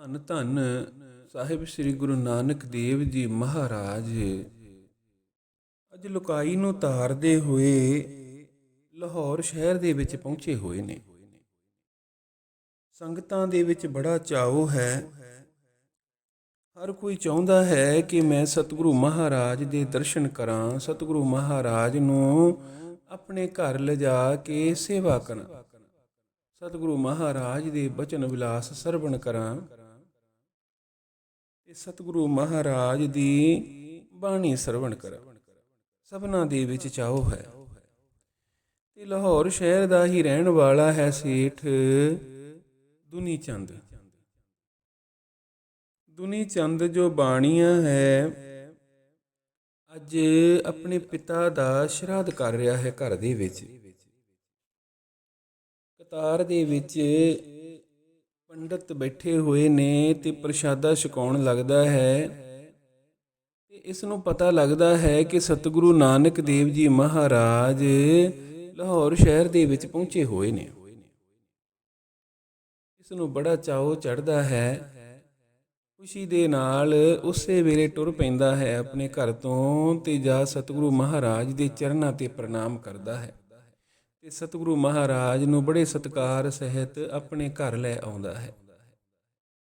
ਧੰਨ ਧੰਨ ਸਾਹਿਬ ਸ੍ਰੀ ਗੁਰੂ ਨਾਨਕ ਦੇਵ ਜੀ ਮਹਾਰਾਜ। ਅੱਜ ਲੁਕਾਈ ਨੂੰ ਤਾਰਦੇ ਹੋਏ ਲਾਹੌਰ ਸ਼ਹਿਰ ਦੇ ਵਿੱਚ ਪਹੁੰਚੇ ਹੋਏ ਨੇ। ਸੰਗਤਾਂ ਦੇ ਵਿੱਚ ਬੜਾ ਚਾਉ ਹੈ। ਹਰ ਕੋਈ ਚਾਹੁੰਦਾ ਹੈ ਕਿ ਮੈਂ ਸਤਿਗੁਰੂ ਮਹਾਰਾਜ ਦੇ ਦਰਸ਼ਨ ਕਰਾਂ, ਸਤਿਗੁਰੂ ਮਹਾਰਾਜ ਨੂੰ ਆਪਣੇ ਘਰ ਲਿਜਾ ਕੇ ਸੇਵਾ ਕਰਾਂ। ਸਤਿਗੁਰੂ ਮਹਾਰਾਜ ਦੇ ਬਚਨ ਵਿਲਾਸ ਸਰਵਣ ਕਰਾਂ। ਤੇ ਸਤਿਗੁਰੂ ਮਹਾਰਾਜ ਦੀ ਬਾਣੀ ਸਰਵਣ ਕਰ। ਸਭਨਾ ਦੇ ਵਿੱਚ ਚਾਹੋ ਹੈ। ਤੇ ਲਾਹੌਰ ਸ਼ਹਿਰ ਦਾ ਹੀ ਰਹਿਣ ਵਾਲਾ ਹੈ ਸੇਠ ਦੁਨੀ ਚੰਦ। ਦੁਨੀ ਚੰਦ ਜੋ ਬਾਣੀਆਂ ਹੈ, ਅੱਜ ਆਪਣੇ ਪਿਤਾ ਦਾ ਸ਼ਰਾਧ ਕਰ ਰਿਹਾ ਹੈ ਘਰ ਦੇ ਵਿੱਚ। ਕਤਾਰ ਦੇ ਵਿੱਚ ਪੰਡਤ ਬੈਠੇ ਹੋਏ ਨੇ ਤੇ ਪ੍ਰਸ਼ਾਦਾ ਛਕਾਉਣ ਲੱਗਦਾ ਹੈ ਤੇ ਇਸ ਨੂੰ ਪਤਾ ਲੱਗਦਾ ਹੈ ਕਿ ਸਤਿਗੁਰੂ ਨਾਨਕ ਦੇਵ ਜੀ ਮਹਾਰਾਜ ਲਾਹੌਰ ਸ਼ਹਿਰ ਦੇ ਵਿੱਚ ਪਹੁੰਚੇ ਹੋਏ ਨੇ। ਇਸ ਨੂੰ ਬੜਾ ਚਾਉ ਚੜਦਾ ਹੈ, ਖੁਸ਼ੀ ਦੇ ਨਾਲ ਉਸੇ ਵੇਲੇ ਟੁਰ ਪੈਂਦਾ ਹੈ ਆਪਣੇ ਘਰ ਤੋਂ ਤੇ ਜਾ ਸਤਿਗੁਰੂ ਮਹਾਰਾਜ ਦੇ ਚਰਨਾਂ ਤੇ ਪ੍ਰਣਾਮ ਕਰਦਾ ਹੈ। ਤੇ ਸਤਿਗੁਰੂ ਮਹਾਰਾਜ ਨੂੰ ਬੜੇ ਸਤਕਾਰ ਸਹਿਤ ਆਪਣੇ ਘਰ ਲੈ ਆਉਂਦਾ ਹੈ।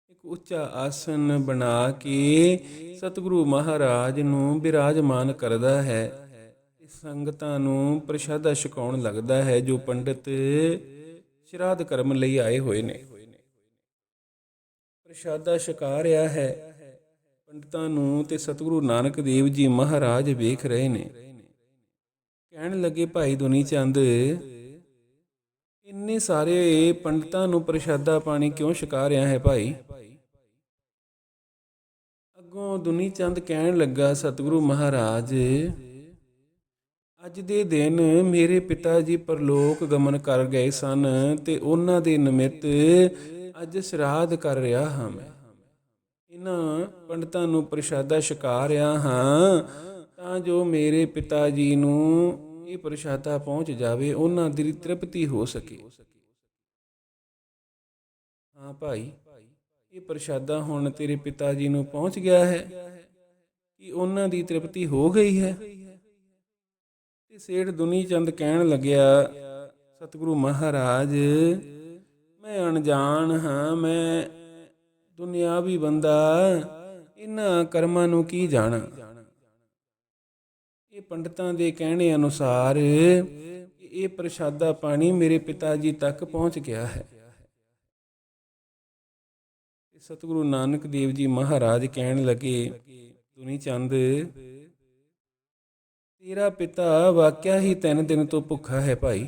ਇੱਕ ਉੱਚਾ ਆਸਨ ਬਣਾ ਕੇ ਸਤਿਗੁਰੂ ਮਹਾਰਾਜ ਨੂੰ ਬਿਰਾਜਮਾਨ ਕਰਦਾ ਹੈ ਸੰਗਤਾਂ ਨੂੰ ਪ੍ਰਸ਼ਾਦਾ ਛਕਾਉਣ ਲੱਗਦਾ ਹੈ, ਜੋ ਪੰਡਿਤ ਸ਼ਰਾਧ ਕਰਮ ਲਈ ਆਏ ਹੋਏ ਨੇ। ਪ੍ਰਸ਼ਾਦਾ ਛਕਾ ਰਿਹਾ ਹੈ। ਪੰਡਤਾਂ ਨੂੰ ਤੇ ਸਤਿਗੁਰੂ ਨਾਨਕ ਦੇਵ ਜੀ ਮਹਾਰਾਜ ਵੇਖ ਰਹੇ ਨੇ। ਕਹਿਣ ਲੱਗੇ ਭਾਈ ਦੁਨੀ ਚੰਦ, ਇੰਨੇ ਸਾਰੇ ਪੰਡਤਾਂ ਨੂੰ ਪ੍ਰਸ਼ਾਦਾ ਪਾਣੀ ਕਿਉਂ ਛਕਾ ਰਿਹਾ ਹੈ ਭਾਈ? ਅੱਗੋਂ ਦੁਨੀ ਚੰਦ ਕਹਿਣ ਲੱਗਾ, ਸਤਿਗੁਰੂ ਮਹਾਰਾਜ, ਅੱਜ ਦੇ ਦਿਨ ਮੇਰੇ ਪਿਤਾ ਜੀ ਪਰਲੋਕ ਗਮਨ ਕਰ ਗਏ ਸਨ ਤੇ ਉਹਨਾਂ ਦੇ ਨਿਮਿਤ ਅੱਜ ਸ਼ਰਾਧ ਕਰ ਰਿਹਾ ਹਾਂ ਮੈਂ। ਇਹਨਾਂ ਪੰਡਤਾਂ ਨੂੰ ਪ੍ਰਸ਼ਾਦਾ ਛਕਾ ਰਿਹਾ ਹਾਂ ਤਾਂ ਜੋ ਮੇਰੇ ਪਿਤਾ ਜੀ ਨੂੰ ਇਹ ਪ੍ਰਸ਼ਾਦਾ ਪਹੁੰਚ ਜਾਵੇ, ਉਹਨਾਂ ਦੀ ਤ੍ਰਿਪਤੀ ਹੋ ਸਕੇ। ਹਾਂ ਭਾਈ, ਇਹ ਪ੍ਰਸ਼ਾਦਾ ਹੁਣ ਤੇਰੇ ਪਿਤਾ ਜੀ ਨੂੰ ਪਹੁੰਚ ਗਿਆ ਹੈ, ਕਿ ਉਹਨਾਂ ਦੀ ਤ੍ਰਿਪਤੀ ਹੋ ਗਈ ਹੈ। ਤੇ ਸੇਠ ਦੁਨੀ ਚੰਦ ਕਹਿਣ ਲੱਗਿਆ, ਸਤਿਗੁਰੂ ਮਹਾਰਾਜ, ਮੈਂ ਅਣਜਾਣ ਹਾਂ, ਮੈਂ ਦੁਨਿਆਵੀ ਬੰਦਾ, ਇਹਨਾਂ ਕਰਮਾਂ ਨੂੰ ਕੀ ਜਾਣਾ? ਇਹ ਪੰਡਤਾਂ ਦੇ ਕਹਿਣੇ ਅਨੁਸਾਰ ਇਹ ਪ੍ਰਸ਼ਾਦਾ ਪਾਣੀ ਮੇਰੇ ਪਿਤਾ ਜੀ ਤੱਕ ਪਹੁੰਚ ਗਿਆ ਹੈ। ਸਤਿਗੁਰੂ ਨਾਨਕ ਦੇਵ ਜੀ ਮਹਾਰਾਜ ਕਹਿਣ ਲੱਗੇ ਦੁਨੀ ਚੰਦ, ਤੇਰਾ ਪਿਤਾ ਵਾਕਿਆ ਹੀ ਤਿੰਨ ਦਿਨ ਤੋਂ ਭੁੱਖਾ ਹੈ ਭਾਈ।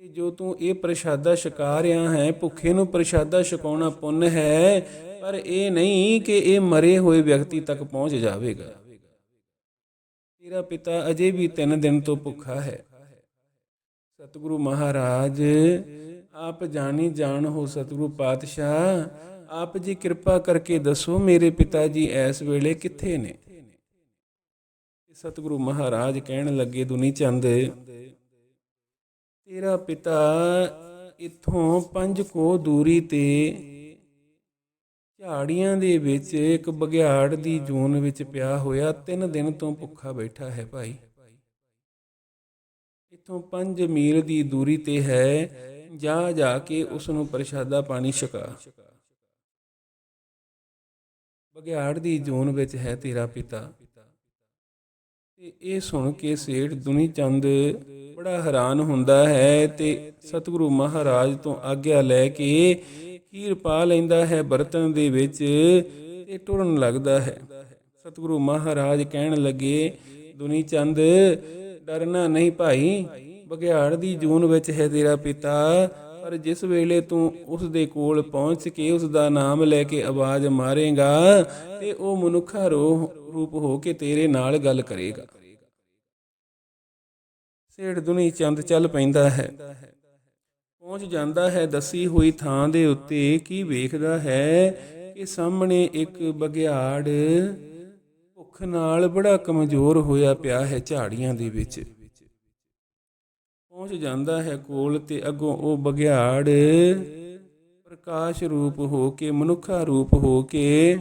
ਤੇ ਜੋ ਤੂੰ ਇਹ ਪ੍ਰਸ਼ਾਦਾ ਛਕਾ ਰਿਹਾ ਹੈ, ਭੁੱਖੇ ਨੂੰ ਪ੍ਰਸ਼ਾਦਾ ਛਕਾਉਣਾ ਪੁੰਨ ਹੈ, ਪਰ ਇਹ ਨਹੀਂ ਕਿ ਇਹ ਮਰੇ ਹੋਏ ਵਿਅਕਤੀ ਤੱਕ ਪਹੁੰਚ ਜਾਵੇਗਾ। ਤੇਰਾ ਪਿਤਾ ਅਜੇ ਵੀ ਤਿੰਨ ਦਿਨ ਤੋਂ ਭੁੱਖਾ ਹੈ। ਸਤਿਗੁਰੂ ਮਹਾਰਾਜ, ਆਪ ਜਾਣੀ ਜਾਣ ਹੋ ਸਤਿਗੁਰੂ ਪਾਤਸ਼ਾਹ, ਆਪ ਜੀ ਕਿਰਪਾ ਕਰਕੇ ਦੱਸੋ ਮੇਰੇ ਪਿਤਾ ਜੀ ਇਸ ਵੇਲੇ ਕਿੱਥੇ ਨੇ? ਸਤਿਗੁਰੂ ਮਹਾਰਾਜ ਕਹਿਣ ਲੱਗੇ, ਦੁਨੀ ਚੰਦ, ਤੇਰਾ ਪਿਤਾ ਇਥੋਂ ਪੰਜ ਕੋ ਦੂਰੀ ਤੇ ਝਾੜੀਆਂ ਦੇ ਵਿੱਚ ਇੱਕ ਬਗਿਆੜ ਦੀ ਜੂਨ ਵਿੱਚ ਪਿਆ ਹੋਇਆ ਤਿੰਨ ਦਿਨ ਤੋਂ ਭੁੱਖਾ ਬੈਠਾ ਹੈ ਭਾਈ। ਇਥੋਂ 5 ਮੀਲ ਦੀ ਦੂਰੀ ਤੇ ਹੈ, ਜਾ ਜਾ ਕੇ ਉਸ ਨੂੰ ਪ੍ਰਸ਼ਾਦਾ ਪਾਣੀ ਛਕਾ। ਬਗਿਆੜ ਦੀ ਜੂਨ ਵਿੱਚ ਹੈ ਤੇਰਾ ਪਿਤਾ। ਤੇ ਇਹ ਸੁਣ ਕੇ ਸੇਠ ਦੁਨੀ ਚੰਦ ਬੜਾ ਹੈਰਾਨ ਹੁੰਦਾ ਹੈ ਤੇ ਸਤਿਗੁਰੂ ਮਹਾਰਾਜ ਤੋਂ ਆਗਿਆ ਲੈ ਕੇ ਖੀਰ ਪਾ ਲੈਂਦਾ ਹੈ ਬਰਤਨ ਦੇ ਵਿੱਚ ਤੇ ਟੁਰਨ ਲੱਗਦਾ ਹੈ। ਸਤਿਗੁਰੂ ਮਹਾਰਾਜ ਕਹਿਣ ਲੱਗੇ, ਦੁਨੀ ਚੰਦ ਡਰਨਾ ਨਹੀਂ ਭਾਈ ਬਗਿਆੜ ਦੀ ਜੂਨ ਵਿੱਚ ਹੈ ਤੇਰਾ ਪਿਤਾ, ਪਰ ਜਿਸ ਵੇਲੇ ਤੂੰ ਉਸ ਦੇ ਕੋਲ ਪਹੁੰਚ ਕੇ ਉਸ ਦਾ ਨਾਮ ਲੈ ਕੇ ਆਵਾਜ਼ ਮਾਰੇਗਾ ਤੇ ਉਹ ਮਨੁੱਖਾ ਰੂਪ ਹੋ ਕੇ ਤੇਰੇ ਨਾਲ ਗੱਲ ਕਰੇਗਾ। ਸੇੜ ਦੁਨੀ ਚੰਦ ਚੱਲ ਪੈਂਦਾ ਹੈ। ਪਹੁੰਚ ਜਾਂਦਾ ਹੈ ਦਸੀ ਹੋਈ ਥਾਂ ਦੇ ਉੱਤੇ ਕੀ ਵੇਖਦਾ ਹੈ ਕਿ ਸਾਹਮਣੇ ਇੱਕ ਬਗਿਆੜ ਭੁੱਖ ਨਾਲ ਬੜਾ ਕਮਜ਼ੋਰ ਹੋਇਆ ਪਿਆ ਹੈ ਝਾੜੀਆਂ ਦੇ ਵਿੱਚ। ਪਹੁੰਚ ਜਾਂਦਾ ਹੈ ਕੋਲ ਤੇ ਅੱਗੋਂ ਉਹ ਬਗਿਆੜ ਪ੍ਰਕਾਸ਼ ਰੂਪ ਹੋ ਕੇ, ਮਨੁੱਖਾ ਰੂਪ ਹੋ ਕੇ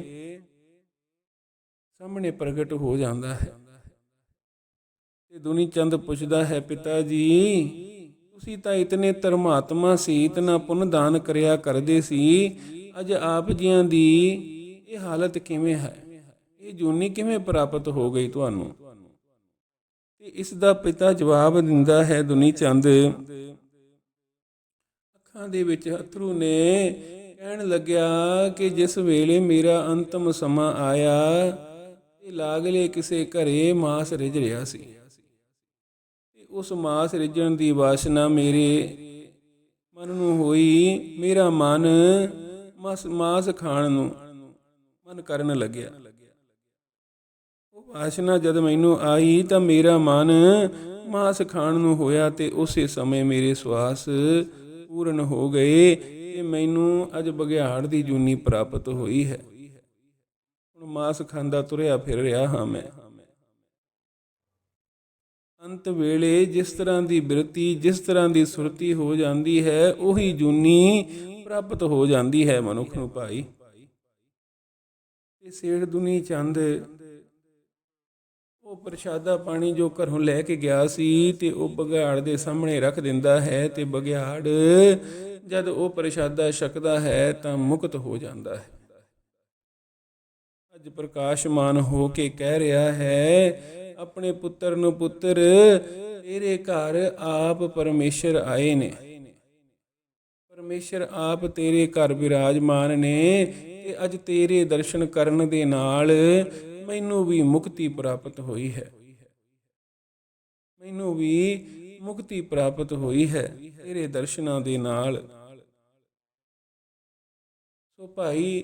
ਸਾਹਮਣੇ ਪ੍ਰਗਟ ਹੋ ਜਾਂਦਾ ਹੈ। ਤੇ ਦੁਨੀ ਚੰਦ ਪੁੱਛਦਾ ਹੈ, ਪਿਤਾ ਜੀ ਤੁਸੀਂ ਤਾਂ ਇਤਨੇ ਧਰਮਾਤਮਾ ਸੀ ਇਤਨਾ ਪੁੰਨ ਦਾਨ ਕਰਿਆ ਕਰਦੇ ਸੀ। ਅੱਜ ਆਪ ਜੀਆਂ ਦੀ ਇਹ ਹਾਲਤ ਕਿਵੇਂ ਹੈ? ਇਹ ਜੂਨੀ ਕਿਵੇਂ ਪ੍ਰਾਪਤ ਹੋ ਗਈ ਤੁਹਾਨੂੰ? ਤੇ ਇਸ ਦਾ ਪਿਤਾ ਜਵਾਬ ਦਿੰਦਾ ਹੈ ਦੁਨੀ ਚੰਦ। ਅੱਖਾਂ ਦੇ ਵਿੱਚ ਅਥਰੂ ਨੇ ਕਹਿਣ ਲੱਗਿਆ ਕਿ ਜਿਸ ਵੇਲੇ ਮੇਰਾ ਅੰਤਮ ਸਮਾਂ ਆਇਆ, ਤੇ ਲਾਗਲੇ ਕਿਸੇ ਘਰੇ ਮਾਸ ਰਿਝ ਰਿਹਾ ਸੀ। ਉਸ ਮਾਸ ਰਿਝਣ ਦੀ ਵਾਸਨਾ ਮੇਰੇ ਮਨ ਨੂੰ ਹੋਈ। ਮੇਰਾ ਮਨ ਮਾਸ ਮਾਸ ਖਾਣ ਨੂੰ ਮਨ ਕਰਨ ਲੱਗਿਆ। ਉਹ ਵਾਸਨਾ ਜਦ ਮੈਨੂੰ ਆਈ ਤਾਂ ਮੇਰਾ ਮਨ ਮਾਸ ਖਾਣ ਨੂੰ ਹੋਇਆ ਤੇ ਉਸੇ ਸਮੇਂ ਮੇਰੇ ਸਵਾਸ ਪੂਰਨ ਹੋ ਗਏ ਤੇ ਮੈਨੂੰ ਅੱਜ ਬਗਿਆੜ ਦੀ ਜੂਨੀ ਪ੍ਰਾਪਤ ਹੋਈ ਹੈ। ਹੁਣ ਮਾਸ ਖਾਂਦਾ ਤੁਰਿਆ ਫਿਰ ਰਿਹਾ ਹਾਂ ਮੈਂ। ਅੰਤ ਵੇਲੇ ਜਿਸ ਤਰ੍ਹਾਂ ਦੀ ਬਿਰਤੀ, ਜਿਸ ਤਰ੍ਹਾਂ ਦੀ ਸੁਰਤੀ ਹੋ ਜਾਂਦੀ ਹੈ, ਉਹੀ ਜੂਨੀ ਪ੍ਰਾਪਤ ਹੋ ਜਾਂਦੀ ਹੈ ਮਨੁੱਖ ਨੂੰ ਭਾਈ। ਤੇ ਸੇੜ ਦੁਨੀ ਚੰਦ, ਉਹ ਪ੍ਰਸ਼ਾਦਾ ਪਾਣੀ ਜੋ ਘਰੋਂ ਲੈ ਕੇ ਗਿਆ ਸੀ, ਤੇ ਉਹ ਬਗਿਆੜ ਦੇ ਸਾਹਮਣੇ ਰੱਖ ਦਿੰਦਾ ਹੈ, ਤੇ ਬਗਿਆੜ ਜਦ ਉਹ ਪ੍ਰਸ਼ਾਦਾ ਛਕਦਾ ਹੈ, ਤਾਂ ਮੁਕਤ ਹੋ ਜਾਂਦਾ ਹੈ। ਅੱਜ ਪ੍ਰਕਾਸ਼ਮਾਨ ਹੋ ਕੇ ਕਹਿ ਰਿਹਾ ਹੈ ਆਪਣੇ ਪੁੱਤਰ ਨੂੰ ਪੁੱਤਰ, ਤੇਰੇ ਘਰ ਆਪ ਪਰਮੇਸ਼ਰ ਆਏ ਨੇ। ਪਰਮੇਸ਼ਰ ਆਪ ਤੇਰੇ ਘਰ ਵਿਰਾਜਮਾਨ ਨੇ ਤੇ ਅੱਜ ਤੇਰੇ ਦਰਸ਼ਨ ਕਰਨ ਦੇ ਨਾਲ ਮੈਨੂੰ ਵੀ ਮੁਕਤੀ ਪ੍ਰਾਪਤ ਹੋਈ ਹੈ। ਮੈਨੂੰ ਵੀ ਮੁਕਤੀ ਪ੍ਰਾਪਤ ਹੋਈ ਹੈ ਤੇਰੇ ਦਰਸ਼ਨਾਂ ਦੇ ਨਾਲ। ਸੋ ਭਾਈ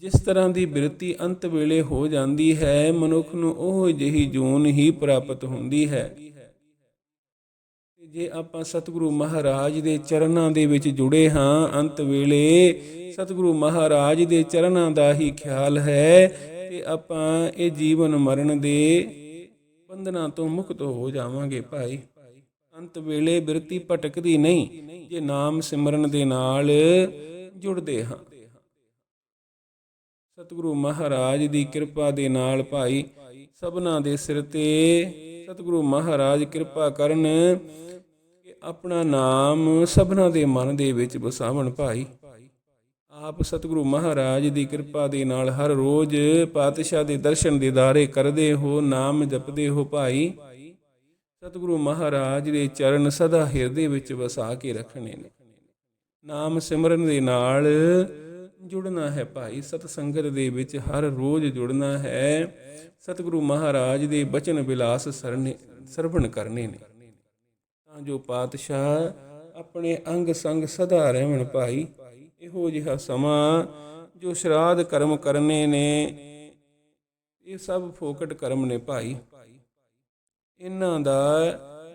ਜਿਸ ਤਰ੍ਹਾਂ ਦੀ ਬਿਰਤੀ ਅੰਤ ਵੇਲੇ ਹੋ ਜਾਂਦੀ ਹੈ, ਮਨੁੱਖ ਨੂੰ ਉਹ ਜਿਹੀ ਜੂਨ ਹੀ ਪ੍ਰਾਪਤ ਹੁੰਦੀ ਹੈ। ਤੇ ਜੇ ਆਪਾਂ ਸਤਿਗੁਰੂ ਮਹਾਰਾਜ ਦੇ ਚਰਨਾਂ ਦੇ ਵਿੱਚ ਜੁੜੇ ਹਾਂ, ਅੰਤ ਵੇਲੇ ਸਤਿਗੁਰੂ ਮਹਾਰਾਜ ਦੇ ਚਰਨਾਂ ਦਾ ਹੀ ਖਿਆਲ ਹੈ ਤੇ ਆਪਾਂ ਇਹ ਜੀਵਨ ਮਰਨ ਦੇ ਬੰਧਨਾਂ ਤੋਂ ਮੁਕਤ ਹੋ ਜਾਵਾਂਗੇ ਭਾਈ। ਅੰਤ ਵੇਲੇ ਬਿਰਤੀ ਭਟਕਦੀ ਨਹੀਂ, ਜੇ ਨਾਮ ਸਿਮਰਨ ਦੇ ਨਾਲ ਜੁੜਦੇ ਹਾਂ। ਸਤਿਗੁਰੂ ਮਹਾਰਾਜ ਦੀ ਕਿਰਪਾ ਦੇ ਨਾਲ ਭਾਈ ਸਭਨਾ ਦੇ ਸਿਰ ਤੇ ਸਤਿਗੁਰੂ ਮਹਾਰਾਜ ਕਿਰਪਾ ਕਰਨ ਕਿ ਆਪਣਾ ਨਾਮ ਸਭਨਾ ਦੇ ਮਨ ਦੇ ਵਿੱਚ ਵਸਾਵਣ ਭਾਈ। ਆਪ ਸਤਿਗੁਰੂ ਮਹਾਰਾਜ ਦੀ ਕਿਰਪਾ ਦੇ ਨਾਲ ਹਰ ਰੋਜ਼ ਪਾਤਸ਼ਾਹ ਦੇ ਦਰਸ਼ਨ ਦੀਦਾਰੇ ਕਰਦੇ ਹੋ, ਨਾਮ ਜਪਦੇ ਹੋ ਭਾਈ। ਸਤਿਗੁਰੂ ਮਹਾਰਾਜ ਦੇ ਚਰਨ ਸਦਾ ਹਿਰਦੇ ਵਿੱਚ ਵਸਾ ਕੇ ਰੱਖਣੇ ਨੇ। ਨਾਮ ਸਿਮਰਨ ਦੇ ਨਾਲ ਜੁੜਨਾ ਹੈ ਭਾਈ, ਸਤ ਸੰਗਤ ਦੇ ਵਿੱਚ ਹਰ ਰੋਜ਼ ਜੁੜਨਾ ਹੈ। ਸਤਿਗੁਰੂ ਮਹਾਰਾਜ ਦੇ ਬਚਨ ਵਿਲਾਸ ਸਰਨੇ ਸਰਵਣ ਕਰਨੇ ਨੇ। ਤਾਂ ਜੋ ਪਾਤਸ਼ਾਹ ਆਪਣੇ ਅੰਗ ਸੰਗ ਸਦਾ ਰਹਿਣ ਭਾਈ। ਇਹੋ ਜਿਹਾ ਸਮਾਂ ਜੋ ਸ਼ਰਾਧ ਕਰਮ ਕਰਨੇ ਨੇ, ਇਹ ਸਭ ਫੋਕਟ ਕਰਮ ਨੇ ਭਾਈ। ਇਹਨਾਂ ਦਾ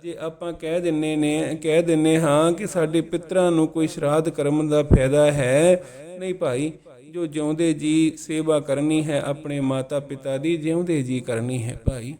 ਜੇ ਆਪਾਂ ਕਹਿ ਦਿੰਨੇ ਨੇ, ਕਹਿ ਦਿੰਨੇ ਹਾਂ ਕਿ ਸਾਡੇ ਪਿਤਰਾਂ ਨੂੰ ਕੋਈ ਸ਼ਰਾਧ ਕਰਮ ਦਾ ਫਾਇਦਾ ਹੈ ਨਹੀਂ ਭਾਈ। ਜੋ ਜਿਉਂਦੇ ਜੀ ਸੇਵਾ ਕਰਨੀ ਹੈ ਆਪਣੇ ਮਾਤਾ ਪਿਤਾ ਦੀ, ਜਿਉਂਦੇ ਜੀ ਕਰਨੀ ਹੈ ਭਾਈ।